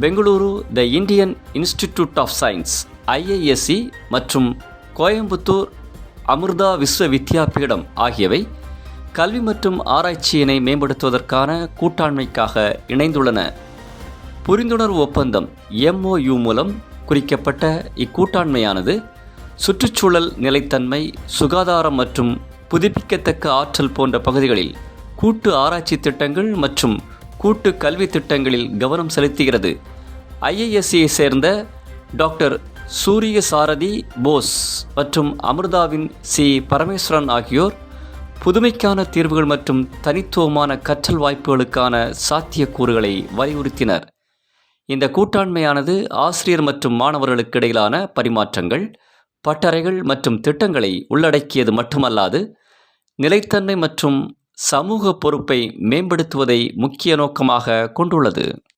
Bengaluru the Indian Institute of Science IISc மற்றும் கோயம்புத்தூர் அமிர்தா விஸ்வ வித்யாபீடம் ஆகியவை கல்வி மற்றும் ஆராய்ச்சியினை மேம்படுத்துவதற்கான கூட்டாண்மைக்காக இணைந்துள்ளன. புரிந்துணர்வு ஒப்பந்தம் எம்ஓயு மூலம் குறிக்கப்பட்ட இக்கூட்டாண்மையானது சுற்றுச்சூழல் நிலைத்தன்மை சுகாதாரம் மற்றும் புதுப்பிக்கத்தக்க ஆற்றல் போன்ற பகுதிகளில் கூட்டு ஆராய்ச்சி திட்டங்கள் மற்றும் கூட்டு கல்வி திட்டங்களில் கவனம் செலுத்துகிறது. ஐஐஎஸ்சியை சேர்ந்த டாக்டர் சூரிய சாரதி போஸ் மற்றும் அமிர்தாவின் சி. பரமேஸ்வரன் ஆகியோர் புதுமைக்கான தீர்வுகள் மற்றும் தனித்துவமான கற்றல் வாய்ப்புகளுக்கான சாத்தியக்கூறுகளை வலியுறுத்தினர். இந்த கூட்டாண்மையானது ஆசிரியர் மற்றும் மாணவர்களுக்கு இடையிலான பரிமாற்றங்கள் பட்டறைகள் மற்றும் திட்டங்களை உள்ளடக்கியது மட்டுமல்லாது நிலைத்தன்மை மற்றும் சமூக பொறுப்பை மேம்படுத்துவதை முக்கிய நோக்கமாக கொண்டுள்ளது.